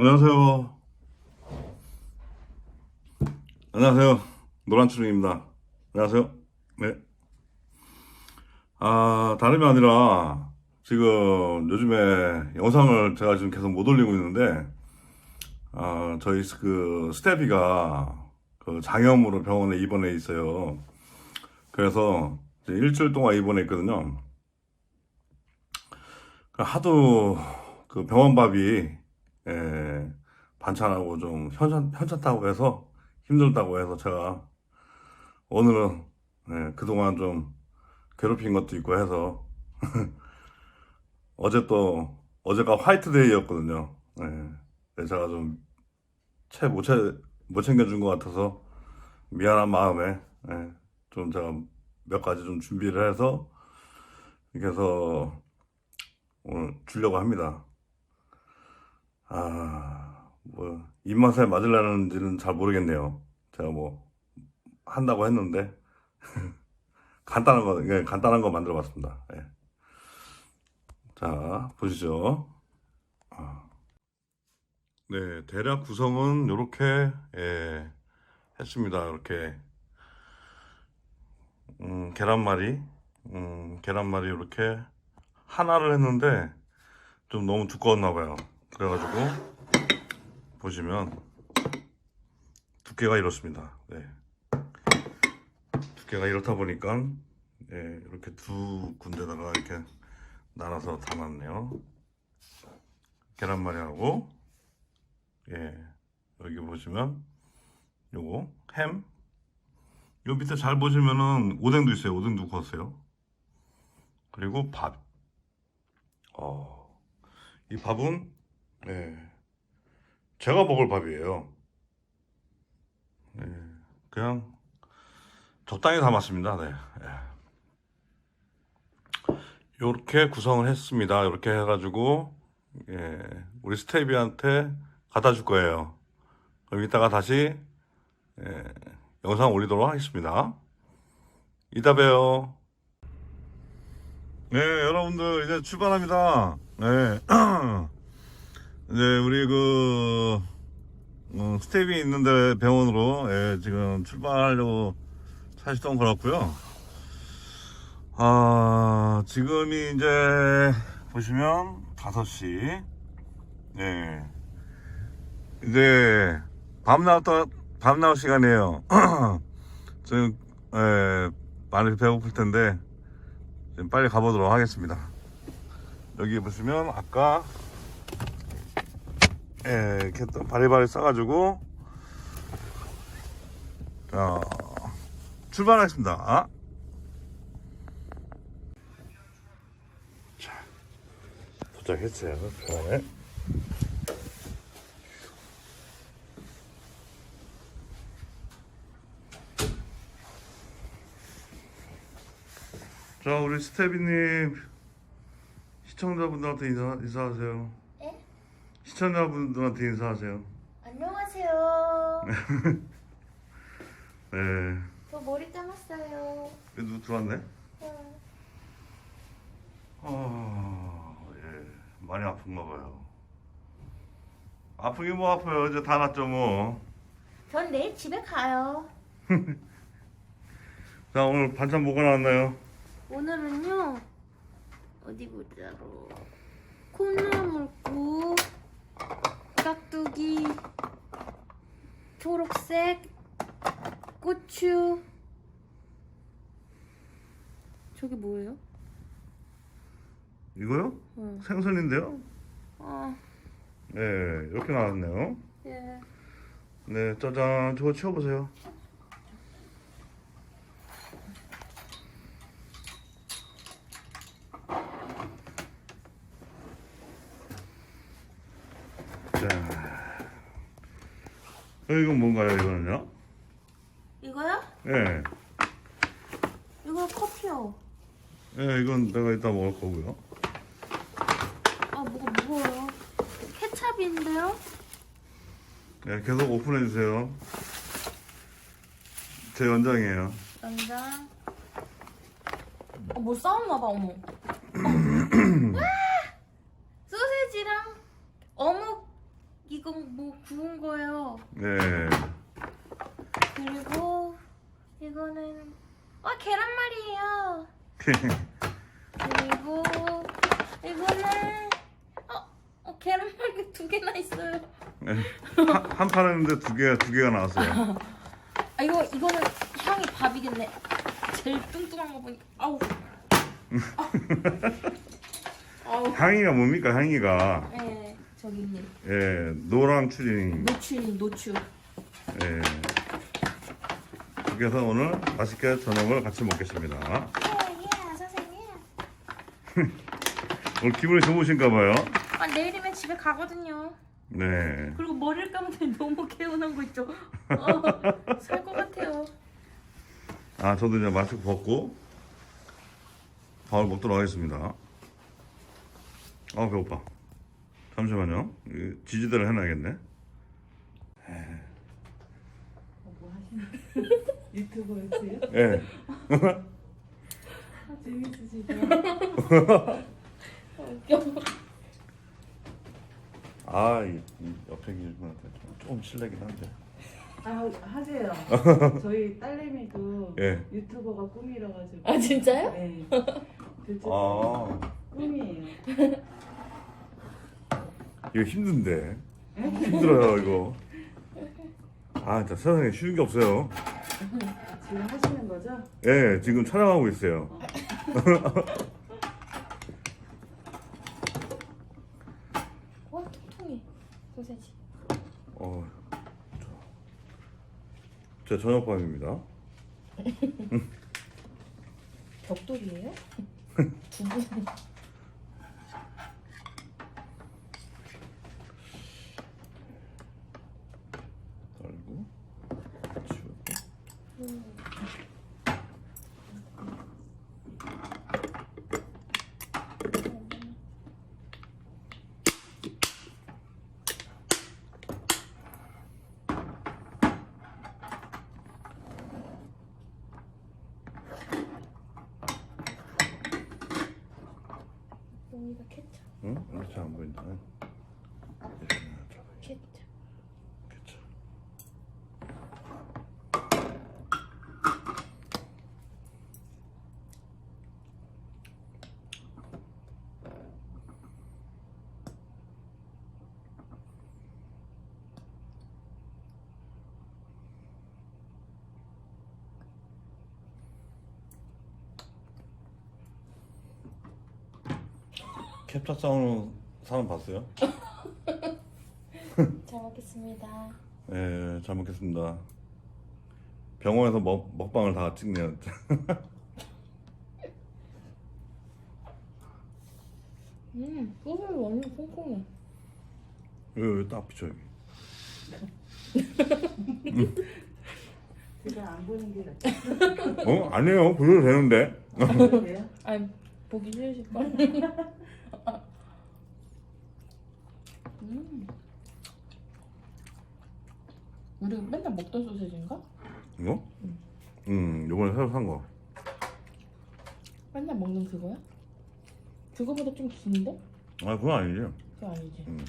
안녕하세요. 안녕하세요. 노란추릉입니다. 안녕하세요. 네. 아, 다름이 아니라, 지금 요즘에 영상을 제가 지금 계속 못 올리고 있는데, 아, 저희 그 스테비가 그 장염으로 병원에 입원해 있어요. 그래서 일주일 동안 입원해 있거든요. 하도 그 병원 밥이 예, 반찬하고 좀 현찮, 현찮다고 해서 힘들다고 해서 제가 오늘은 예, 그동안 좀 괴롭힌 것도 있고 해서 어제 또 어제가 화이트데이였거든요. 예, 제가 좀채못 못 챙겨준 것 같아서 미안한 마음에 예, 좀 제가 몇 가지 좀 준비를 해서 이렇게 해서 오늘 주려고 합니다. 아, 뭐, 입맛에 맞으려는지는 잘 모르겠네요. 제가 뭐, 한다고 했는데, 간단한 거, 예, 간단한 거 만들어 봤습니다. 예. 자, 보시죠. 아. 네, 대략 구성은 이렇게, 예, 했습니다. 이렇게, 음, 계란말이, 음, 계란말이 이렇게 하나를 했는데, 좀 너무 두꺼웠나 봐요. 그래가지고 보시면 두께가 이렇습니다. 네. 두께가 이렇다 보니까 예, 이렇게 두 군데다가 이렇게 나눠서 담았네요. 계란말이하고 예, 여기 보시면 요거 햄. 요 밑에 잘 보시면은 오뎅도 있어요. 오뎅도 구웠어요. 그리고 밥. 어, 이 밥은 네. 제가 먹을 밥이에요. 네. 그냥 적당히 담았습니다. 네. 이렇게 구성을 했습니다. 이렇게 해가지고 예, 우리 스테비한테 갖다 줄 거예요. 그럼 이따가 다시 예, 영상 올리도록 하겠습니다. 이따 봬요. 네, 여러분들 이제 출발합니다. 네. 이제 우리 그 어, 스텝이 있는데 병원으로 예, 지금 출발하려고 차 시동 걸었고요. 아 지금이 이제 보시면 5시. 네. 이제 밤 나왔다 밤 나올 시간이에요. 지금 예, 많이 배고플 텐데 지금 빨리 가보도록 하겠습니다. 여기 보시면 아까 예, 이렇게 또 바리바리 싸가지고 자 출발하겠습니다. 아? 자 도착했어요. 병원에. 자 우리 스테비님 시청자분들한테 인사, 인사하세요. 예? 시청자분들한테 인사하세요. 안녕하세요. 네. 저 머리 감았어요. 누구 들어왔네? 응. 아, 예. 많이 아픈가 봐요. 아프긴 뭐 아파요. 이제 다 났죠, 뭐. 전 내일 집에 가요. 자, 오늘 반찬 뭐가 나왔나요? 오늘은요. 어디 보자로. 콩나물국, 깍두기, 초록색, 고추. 저게 뭐예요? 이거요? 응. 생선인데요? 아, 네, 이렇게 나왔네요. 예. 네, 짜잔. 저거 치워보세요. 이건 뭔가요, 이거는요? 이거요? 예. 이거 커피요. 예, 이건 내가 이따 먹을 거고요. 아, 뭐가 무거워요. 케찹인데요? 네, 계속 오픈해 주세요. 제 연장이에요. 연장. 어, 뭐 싸웠나 봐, 어머. 어. 와! 소세지랑 어묵 이거 뭐 구운 거예요. 네. 그리고 이거는 아 계란말이에요. 그리고 이거는 어, 어 계란말이 두 개나 있어요. 네. 한, 한 판 했는데 두 개, 두 개가 나왔어요. 아 이거 이거는 향이 밥이겠네. 제일 뚱뚱한 거 보니까 아우. 아우. 향이가 뭡니까, 향이가? 네 저기 있네. 예, 노랑 추리닝. 노추 노추. 예. 그래서 오늘 맛있게 저녁을 같이 먹겠습니다. 예예 선생님. 오늘 기분이 좋으신가 봐요. 아 내일이면 집에 가거든요. 네. 그리고 머리를 감으면 너무 개운한 거 있죠. 어, 살것 같아요. 아, 저도 이제 마스크 벗고 밥을 먹도록 하겠습니다. 아, 배고파. 잠시만요. 이 지지대를 해놔야겠네. 뭐 하시는 유튜버였어요? 예. 아, 재밌으시죠? 아, 이, 이 옆에 기분한테 좀 실례긴 한데. 아 하세요. 저희 딸내미도 예. 유튜버가 꿈이라 가지고. 아 진짜요? 네. 아, 꿈이에요. 이거 힘든데. 힘들어요, 이거. 아, 진짜 세상에 쉬운 게 없어요. 지금 하시는 거죠? 예, 지금 촬영하고 있어요. 와 통통해 소세지. 어, 저, 제 저녁밥입니다. 벽돌이에요? 두 분. 떨고, 치우고. 여기가 케찹. 응? 이렇게 안 보인다. 이렇게 해놨죠. 케찹. 그쵸. 캡처 싸우는 사람 봤어요? 잘 먹겠습니다. 예, 잘 먹겠습니다. 병원에서 먹, 먹방을 다 찍네요. 음 소세지 완전 콩콩해. 여기, 여기 딱 비춰, 여기. 제가 안 보는 게 낫죠? 어? 아니에요. 보셔도 되는데. 그래요? 아니 보기 싫으실 걸. 음. 우리 맨날 먹던 소세지인가? 이거? 음, 요번에 새로 산 거. 맨날 먹는 그거야? 그거보다 좀 긴데? 아, 그건 아니지. 그거 아니지. 음.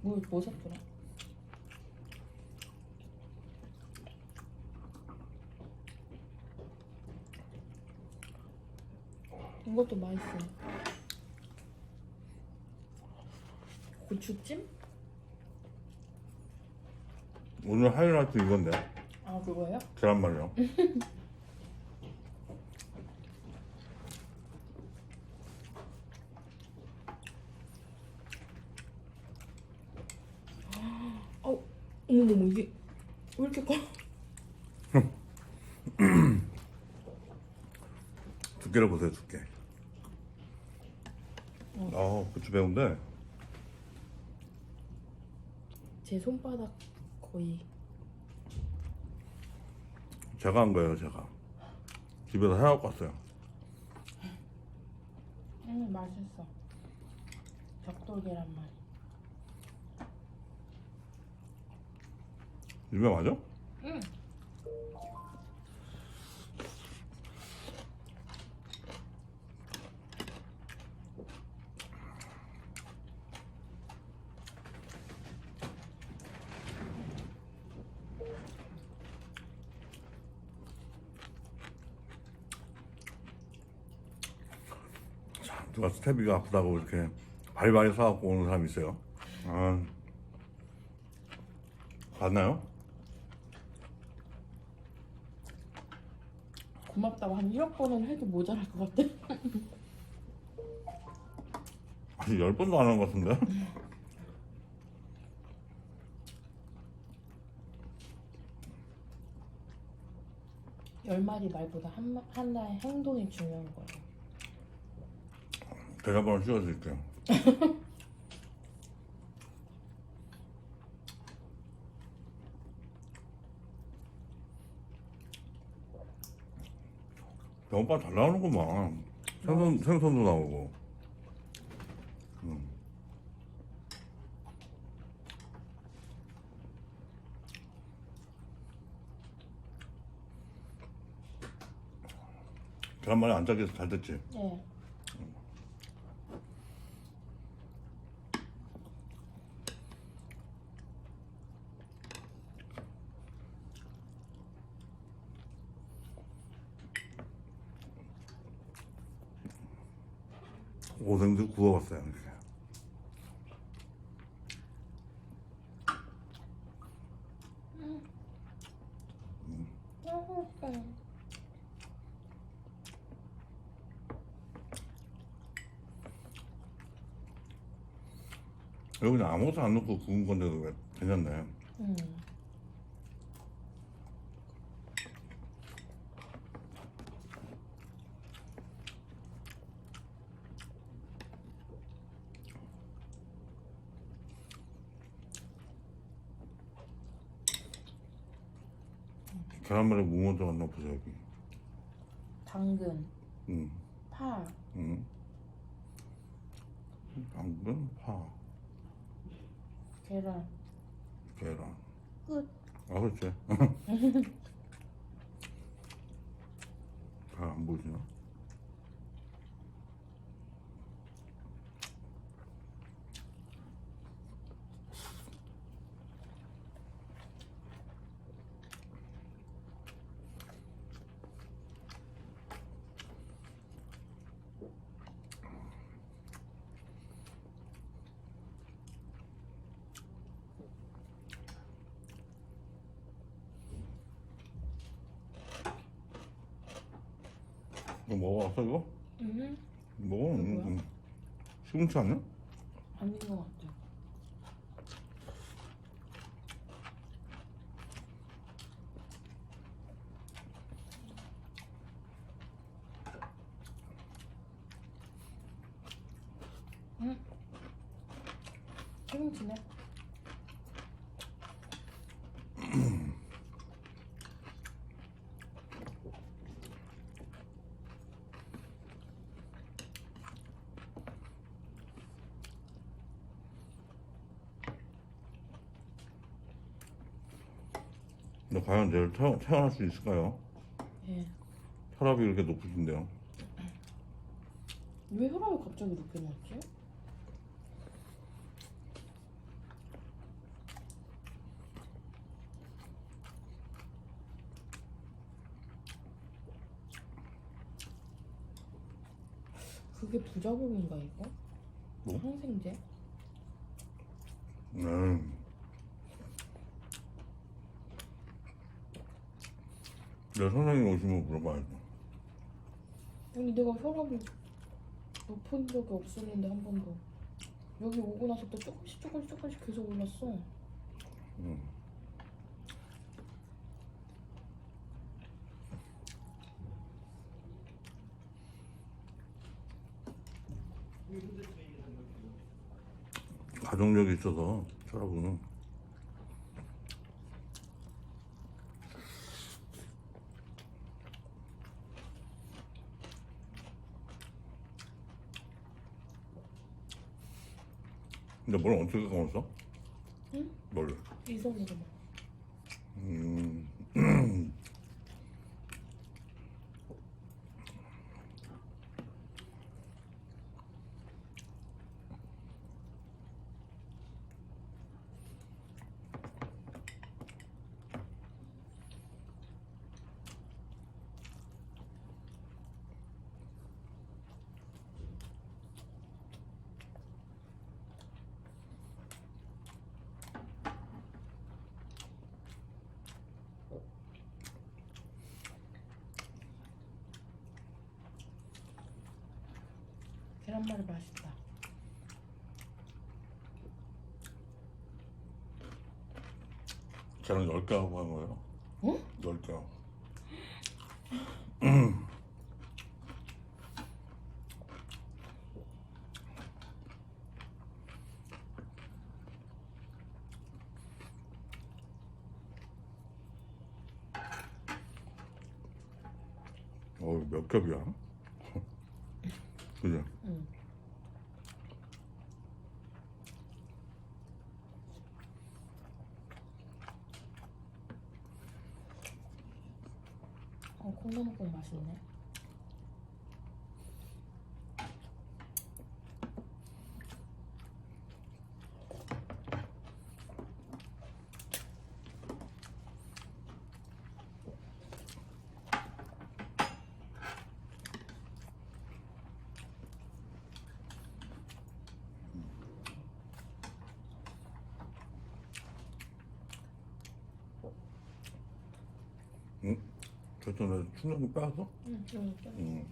뭐, 뭐 샀더라? 이것도 맛있어. 고추찜? 오늘 하이라이트 이건데. 아 그거예요? 계란말이요. 어, 어머머 이게 왜 이렇게 커? 두께를 보세요, 두께. 아, 고추 매운데. 제 손바닥 거의. 제가 한 거예요, 제가. 집에서 해갖고 왔어요. 음 맛있어. 벽돌 계란말. 유명하죠? 응. 누가 스테비가 아프다고 이렇게 바리바리 사갖고 오는 사람이 있어요. 아, 봤나요? 고맙다고 한 1억 번은 해도 모자랄 것 같아. 아직 열 번도 안 한 것 같은데? 열 마리 말보다 한, 마- 하나의 행동이 중요한 거예요. 대답번호 씌워드릴게요. 오빠 잘 나오는구만. 생선, 생선도 나오고. 음. 계란말이 안 짜게 해서 잘 됐지? 네. 오뎅도 구워봤어요. 이렇게. 너무 웃겨. 여기 그냥 아무것도 안 넣고 구운 건데도 왜 괜찮네. 음. 계란말이 뭐 먼저 만나 보자 여기. 당근, 응, 파, 응. 당근, 파, 계란. 계란. 끝. 아 그렇지. 잘 안 보이시나? 이거 먹어봤어 이거? 음. 먹어. 응. 시금치 아니야? 아닌 것 같아. 응? 시금치네. 근데 과연 내일 태어, 태어날 수 있을까요? 예. 혈압이 이렇게 높으신데요. 왜 혈압이 갑자기 높게 났지? 그게 부작용인가 이거? 뭐? 항생제? 음. 내 선생님 오시면 물어봐야죠. 아니 내가 혈압이 높은 적이 없었는데 한 번도 여기 오고 나서부터 조금씩 조금씩 조금씩 계속 올랐어 음. 가족력이 있어서 혈압은 근데 뭘 어떻게 감았어? 응? 뭘? 이 손으로 막 계란말이 맛있다. 계란 10개 하고 한 거예요. 응? 10개. 어, 몇 겹이야? 그죠? 응. 어, 콩나물국 맛있네. 응? 충전기 빼왔어? 응, 응, 응. 응.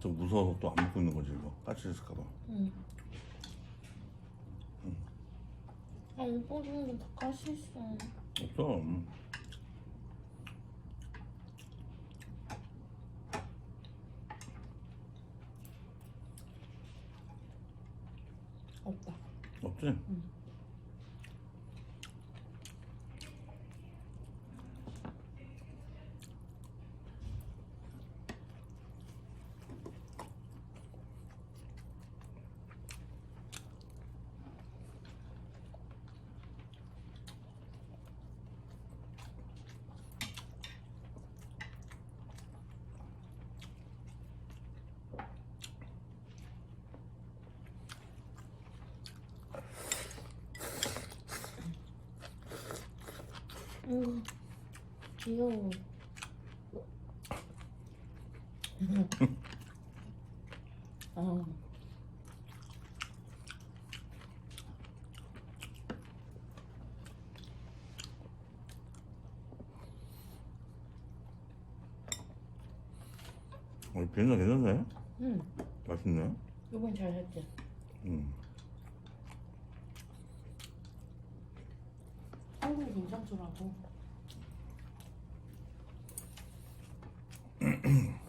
좀 무서워서 또 안 먹고 있는 거지 이거 까치 있을까봐 응. 아, 주는 다 가시 있어. 없어 음. 없다. 없지? 응. 귀여워. 아. 어, 비린내 괜찮네 응. 맛있네 이번 잘 했지. 음. 한국이 괜찮더라고.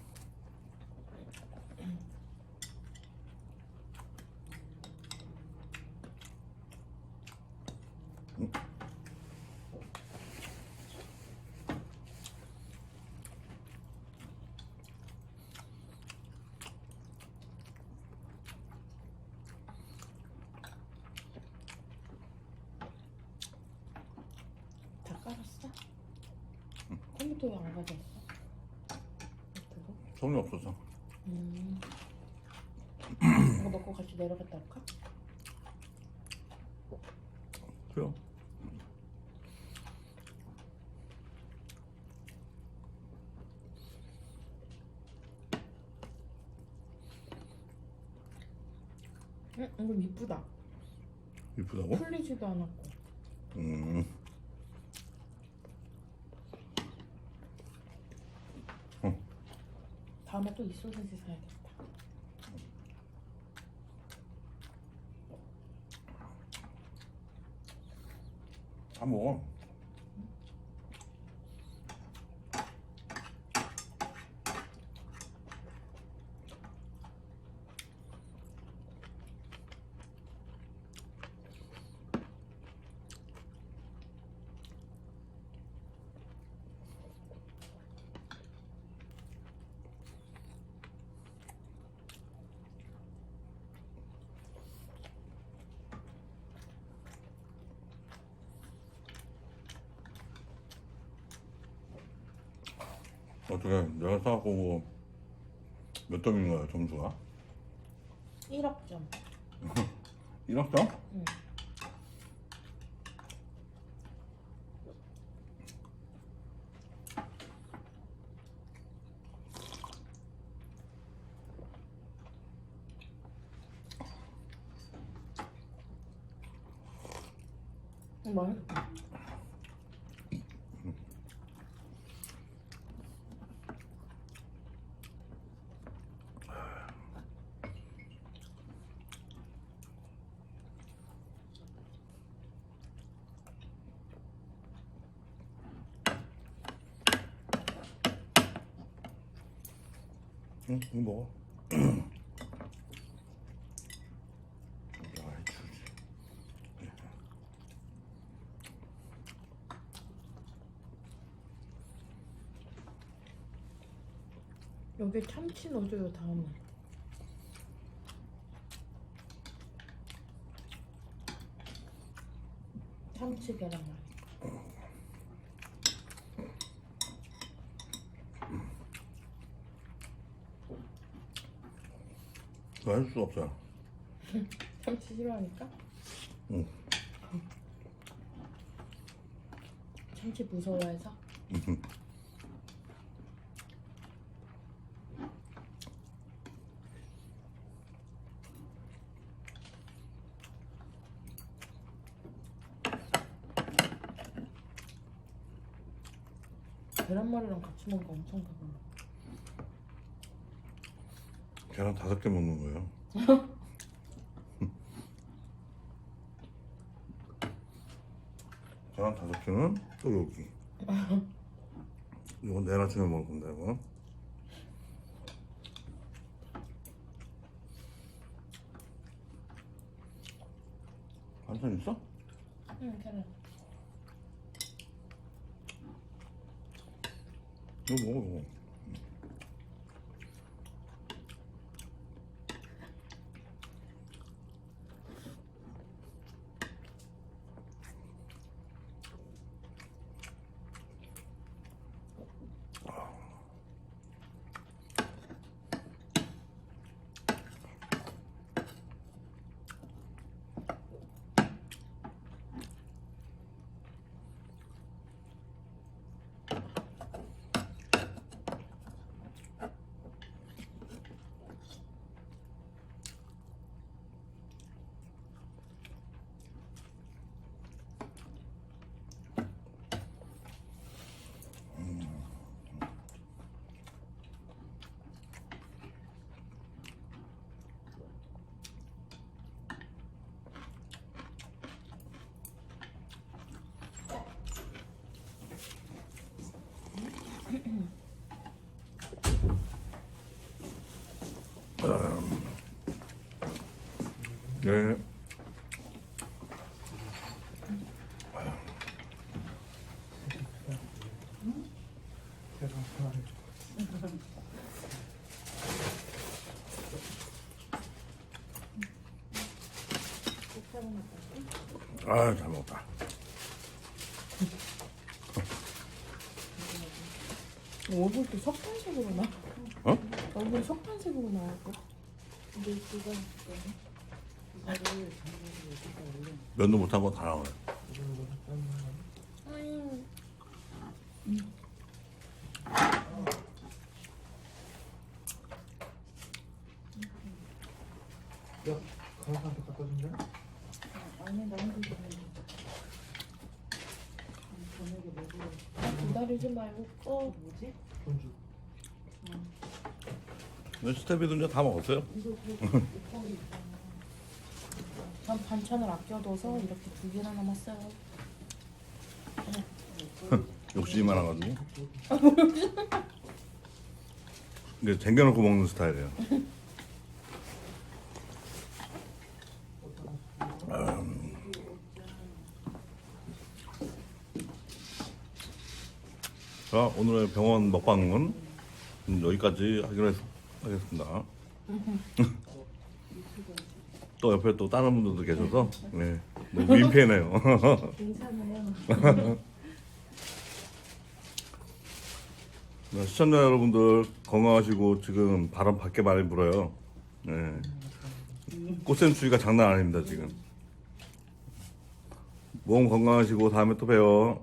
다 깔았어? 컴퓨터 왜 안 가져왔어? 손이 없어서 음. 이거 먹고 같이 내려갔다 올까? 그래요 응, 이거 이쁘다. 이쁘다고? 풀리지도 않았고. 음. 다음에 또 이 소세지 사야겠다. 다 먹어 어떻게 내가 사갖고 뭐몇 점인 거야 점수가? 1억 점. 1억 점? 응. 맛있다. 응, 이거 먹어. 여기 참치 넣어줘요 다음에. 참치 계란말. 할 수가 없잖아. 참치 싫어하니까? 응. 참치 무서워해서? 계란말이랑 같이 먹으면 엄청 배불러. 계란 다섯 개 먹는 거예요. 계란 다섯 개는 또 여기. 이건 내일 아침에 먹을 건데 이거. 반찬 있어? 응, 계란. 이거 먹어 이거. 네. 아, 잘 먹었다. 얼굴도 석탄색으로 나. 어? 얼굴 석탄색으로 나왔고. 근데 이거를 올려. 면도 못한 거 다 나와요. 아유. 야, 가라사한테 갖다 준대? 아니 나는 그거 저녁에 먹으러 기다리지 말고 꺼. 뭐지? 손주. 네, 스테비도 이제 다 먹었어요? 전 반찬을 아껴둬서 이렇게 두 개나 남았어요. 욕심이 많아가지고. 근데 쟁겨놓고 먹는 스타일이에요. 자, 오늘의 병원 먹방은 여기까지 하기로 했, 하겠습니다. 또 옆에 또 다른 분들도 계셔서 네, 너무 민폐네요. 괜찮아요. 네, 시청자 여러분들 건강하시고 지금 바람 밖에 많이 불어요. 네. 꽃샘 추위가 장난 아닙니다 지금. 몸 건강하시고 다음에 또 봬요.